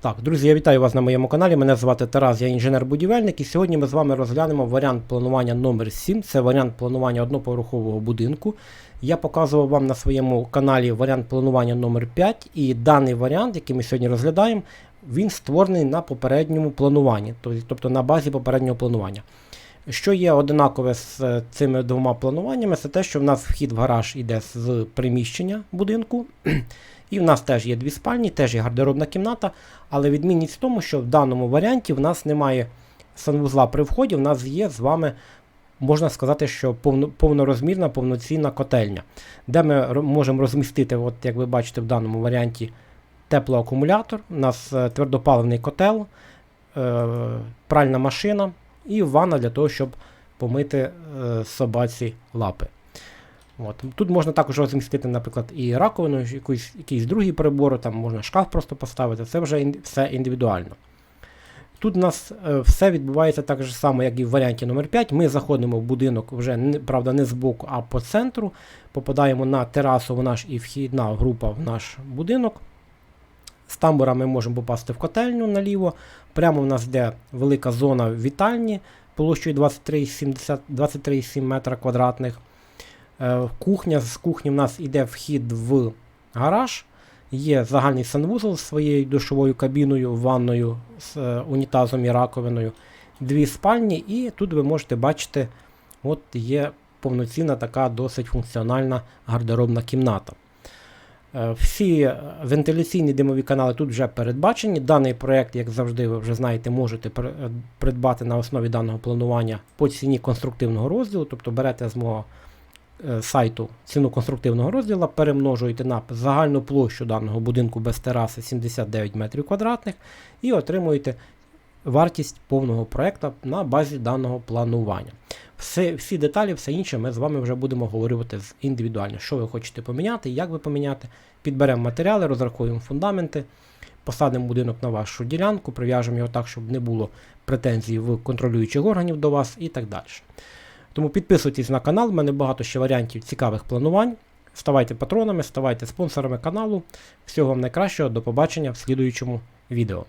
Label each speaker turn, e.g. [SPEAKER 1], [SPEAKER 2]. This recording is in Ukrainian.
[SPEAKER 1] Так, друзі, я вітаю вас на моєму каналі. Мене звати Тарас, я інженер-будівельник, і сьогодні ми з вами розглянемо варіант планування номер 7 Це варіант планування одноповерхового будинку. Я показував вам на своєму каналі варіант планування номер 5 і даний варіант, який ми сьогодні розглядаємо, він створений на попередньому плануванні, тобто- на базі попереднього планування. Що є одинакове з е, цими двома плануваннями, це те, що в нас вхід в гараж йде з приміщення будинку. І в нас теж є дві спальні, теж є гардеробна кімната, але відмінність в тому, що в даному варіанті в нас немає санвузла при вході, в нас є з вами, можна сказати, що повно, повнорозмірна, повноцінна котельня, де ми можемо розмістити, от як ви бачите в даному варіанті, теплоакумулятор, у нас е, твердопаливний котел, е, пральна машина і ванна для того, щоб помити е, собаці лапи. От. Тут можна також розмістити, наприклад, і раковину, якийсь, якийсь другий прибор, там можна шкаф просто поставити, це вже ін- все індивідуально. Тут у нас е, все відбувається так же само, як і в варіанті номер 5 Ми заходимо в будинок вже, не- правда, не з боку, а по центру. Попадаємо на терасу в наш і вхідна група в наш будинок. Тамбура ми можемо попасти в котельню наліво. Прямо в нас йде велика зона вітальні площею 23,7 метра квадратних. Е, Кухня, з кухні в нас йде вхід в гараж. Є загальний санвузол з своєю душовою кабіною, ванною, з е, унітазом і раковиною, дві спальні, і тут ви можете бачити, от є повноцінна така досить функціональна гардеробна кімната. Е, Всі е, вентиляційні димові канали тут вже передбачені. Даний проєкт, як завжди, ви вже знаєте, можете е, придбати на основі даного планування по ціні конструктивного розділу, тобто берете з мого сайту ціну конструктивного розділу, перемножуєте на загальну площу даного будинку без тераси 79 метрів квадратних і отримуєте вартість повного проекту на базі даного планування. Все, всі деталі, все інше ми з вами вже будемо говорити індивідуально, що ви хочете поміняти, як ви поміняти. Підберемо матеріали, розрахуємо фундаменти, посадимо будинок на вашу ділянку, прив'яжемо його так, щоб не було претензій в контролюючих органів до вас і так далі. Тому підписуйтесь на канал, в мене багато ще варіантів цікавих планувань. Ставайте патронами, ставайте спонсорами каналу. Всього вам найкращого, до побачення в слідуючому відео.